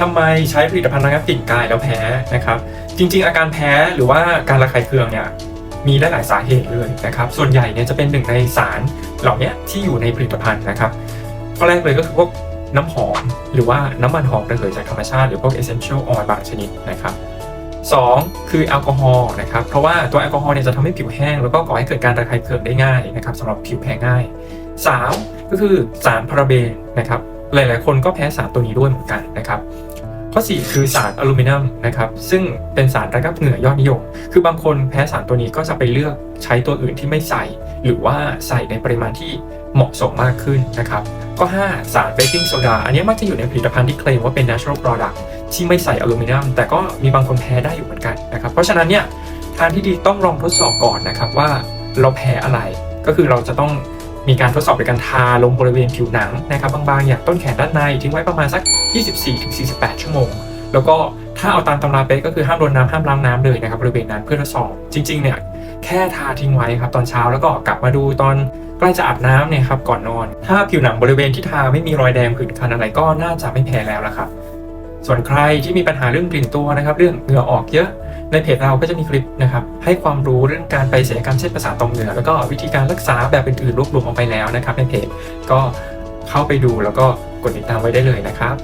ทำไมใช้ผลิตภัณฑ์ระงับกลิ่นกายแล้วแพ้นะครับ จริง ๆ อาการแพ้หรือว่าการระคายเคืองเนี่ยมีได้หลายสาเหตุเลยนะครับ ส่วนใหญ่เนี่ยจะเป็นหนึ่งในสารเหล่านี้ที่อยู่ในผลิตภัณฑ์นะครับข้อแรกเลยก็คือพวกน้ำหอม หรือว่าน้ำมันหอมระเหยจากธรรมชาติหรือพวก essential oil บางชนิดนะครับสองคือแอลกอฮอล์นะครับ เพราะว่าตัวแอลกอฮอล์เนี่ยจะทำให้ผิวแห้ง แล้วก็ก่อให้เกิดการระคายเคืองได้ง่ายนะครับสำหรับผิวแพ้ง่ายสามก็คือสารพาราเบนนะครับ หลาย ๆ คนก็แพ้สารตัวนี้ด้วยเหมือนกันนะครับข้อ 4 คือสารอลูมิเนียมนะครับซึ่งเป็นสารระงับเหงื่อยอดนิยม คือบางคนแพ้สารตัวนี้ก็จะไปเลือกใช้ตัวอื่นที่ไม่ใส่ หรือว่าใส่ในปริมาณที่เหมาะสมมากขึ้นนะครับข้อ5สารเบกกิ้งโซดาอันนี้มักจะอยู่ในผลิตภัณฑ์ที่เคลมว่าเป็น natural product ที่ไม่ใส่อลูมิเนียม แต่ก็มีบางคนแพ้ได้อยู่เหมือนกันนะครับเพราะฉะนั้นเนี่ยทางที่ดีต้องลองทดสอบก่อนนะครับว่าเราแพ้อะไรก็คือเราจะต้อง มีการทดสอบโดยการทาลงบริเวณผิวหนังนะครับบางๆ อย่างต้นแขนด้านในทิ้งไว้ประมาณสัก 24-48 ชั่วโมง แล้วก็ถ้าเอาตามตำราเป๊ะก็คือห้ามโดนน้ำห้ามล้างน้ำเลยนะครับบริเวณนั้นเพื่อทดสอบจริง ๆ เนี่ยแค่ทาทิ้งไว้ครับตอนเช้าแล้วก็กลับมาดูตอนใกล้จะอาบน้ำเนี่ยครับก่อนนอน ถ้าผิวหนังบริเวณที่ทาไม่มีรอยแดงผื่นคันอะไรก็น่าจะไม่แพ้แล้วละครับส่วนใครที่มีปัญหาเรื่องกลิ่นตัวนะครับ เรื่องเหงื่อออกเยอะ ในเพจเราก็จะมีคลิปนะครับให้ความรู้เรื่องการไปศัลยกรรมเช่นประสาทตรงเหนือ แล้วก็วิธีการรักษาแบบอื่นๆรวบรวมเอาไปแล้วนะครับในเพจก็เข้าไปดูแล้วก็กดติดตามไว้ได้เลยนะครับ